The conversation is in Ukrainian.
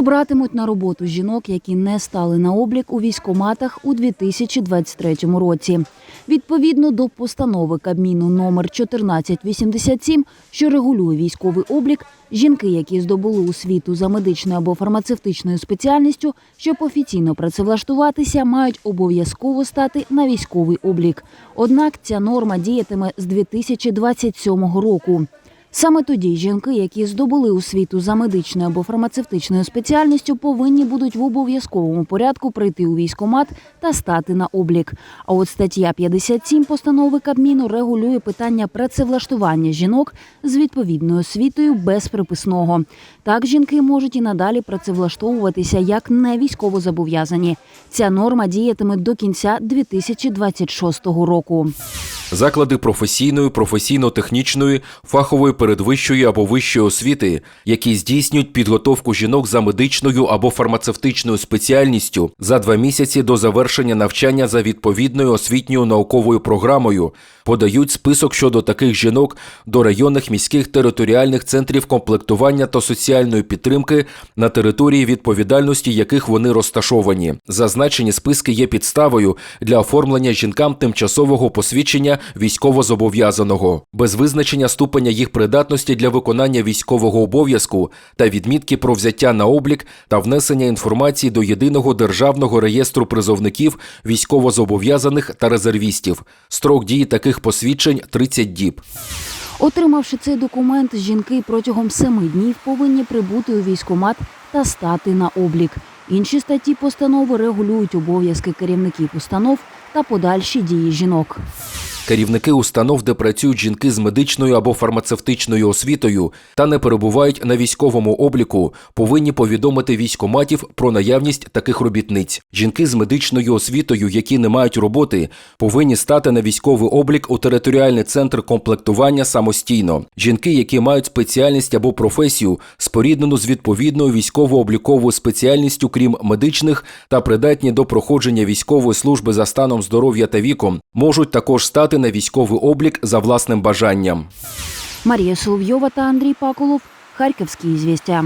Чи братимуть на роботу жінок, які не стали на облік у військоматах у 2023 році? Відповідно до постанови Кабміну номер 1487, що регулює військовий облік, жінки, які здобули освіту за медичною або фармацевтичною спеціальністю, щоб офіційно працевлаштуватися, мають обов'язково стати на військовий облік. Однак ця норма діятиме з 2027 року. Саме тоді жінки, які здобули освіту за медичною або фармацевтичною спеціальністю, повинні будуть в обов'язковому порядку прийти у військкомат та стати на облік. А от стаття 57 постанови Кабміну регулює питання працевлаштування жінок з відповідною освітою без приписного. Так жінки можуть і надалі працевлаштовуватися як не військовозобов'язані. Ця норма діятиме до кінця 2026 року. Заклади професійної, професійно-технічної, фахової передвищої або вищої освіти, які здійснюють підготовку жінок за медичною або фармацевтичною спеціальністю за два місяці до завершення навчання за відповідною освітньою науковою програмою, подають список щодо таких жінок до районних міських територіальних центрів комплектування та соціальної підтримки на території відповідальності яких вони розташовані. Зазначені списки є підставою для оформлення жінкам тимчасового посвідчення військовозобов'язаного без визначення ступеня їх придатності для виконання військового обов'язку та відмітки про взяття на облік та внесення інформації до єдиного державного реєстру призовників військовозобов'язаних та резервістів. Строк дії таких посвідчень 30 діб. Отримавши цей документ, жінки протягом семи днів повинні прибути у військкомат та стати на облік. Інші статті постанови регулюють обов'язки керівників установ та подальші дії жінок. Керівники установ, де працюють жінки з медичною або фармацевтичною освітою та не перебувають на військовому обліку, повинні повідомити військоматів про наявність таких робітниць. Жінки з медичною освітою, які не мають роботи, повинні стати на військовий облік у територіальний центр комплектування самостійно. Жінки, які мають спеціальність або професію, споріднену з відповідною військово-обліковою спеціальністю, крім медичних, та придатні до проходження військової служби за станом здоров'я та віком, можуть також стати на військовий облік за власним бажанням. Марія Соловйова та Андрій Пакулов Харківські звістя.